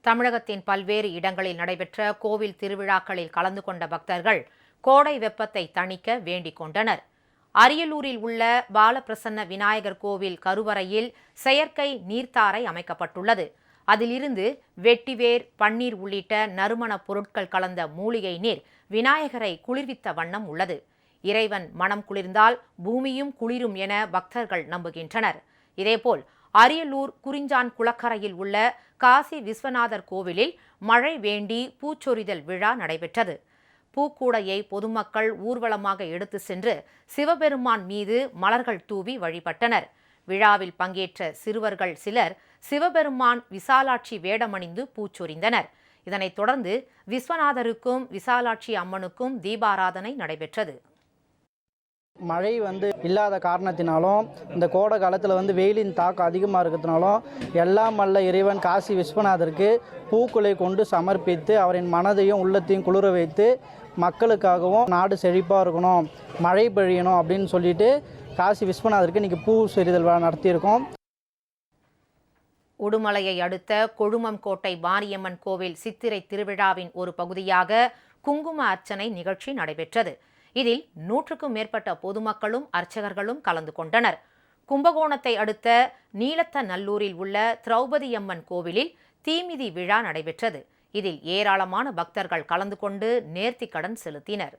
தமிழகத்தின் பல்வேறு இடங்களில் நடைபெற்ற கோவில் திருவிழாக்களில் கலந்து கொண்ட பக்தர்கள் கோடை வெப்பத்தை தணிக்க வேண்டிக் கொண்டனர். அரியலூரில் உள்ள பாலபிரசன்ன விநாயகர் கோவில் கருவறையில் செயற்கை நீர்த்தாரை அமைக்கப்பட்டுள்ளது. அதிலிருந்து வெட்டிவேர் பன்னீர் உள்ளிட்ட நறுமணப் பொருட்கள் கலந்த மூலிகை நீர் விநாயகரை குளிர்வித்த வண்ணம் உள்ளது. இறைவன் மனம் குளிர்ந்தால் பூமியும் குளிரும் என பக்தர்கள் நம்புகின்றனர். இதேபோல் அரியலூர் குறிஞ்சான் குளக்கரையில் உள்ள காசி விஸ்வநாதர் கோவிலில் மழை வேண்டி பூச்சொரிதல் விழா நடைபெற்றது. பூக்கூடையை பொதுமக்கள் ஊர்வலமாக எடுத்து சென்று சிவபெருமான் மீது மலர்கள் தூவி வழிபட்டனர். விழாவில் பங்கேற்ற சிறுவர்கள் சிலர் சிவபெருமான் விசாலாட்சி வேடமணிந்து பூச்சொரிந்தனர். இதனைத் தொடர்ந்து விஸ்வநாதருக்கும் விசாலாட்சி அம்மனுக்கும் தீபாராதனை நடைபெற்றது. மழை வந்து இல்லாத காரணத்தினாலும் இந்த கோடை காலத்தில் வந்து வெயிலின் தாக்கம் அதிகமாக இருக்கிறதுனாலும் எல்லாம் வல்ல இறைவன் காசி விஸ்வநாதருக்கு பூக்களை கொண்டு சமர்ப்பித்து அவரின் மனதையும் உள்ளத்தையும் குளிர வைத்து மக்களுக்காகவும் நாடு செழிப்பாக இருக்கணும் மழை பெழியணும் அப்படின்னு சொல்லிட்டு காசி விஸ்வநாதருக்கு இன்றைக்கி பூ செறிதல் விழா நடத்தியிருக்கோம். உடுமலையை அடுத்த கொழுமம் கோட்டை மாரியம்மன் கோவில் சித்திரை திருவிழாவின் ஒரு பகுதியாக குங்கும அர்ச்சனை நிகழ்ச்சி நடைபெற்றது. இதில் நூற்றுக்கும் மேற்பட்ட பொதுமக்களும் அர்ச்சகர்களும் கலந்து கொண்டனர். கும்பகோணத்தை அடுத்த நீலத்த நல்லூரில் உள்ள திரௌபதியம்மன் கோவிலில் தீமிதி விழா நடைபெற்றது. இதில் ஏராளமான பக்தர்கள் கலந்து கொண்டு நேர்த்திக்கடன் செலுத்தினர்.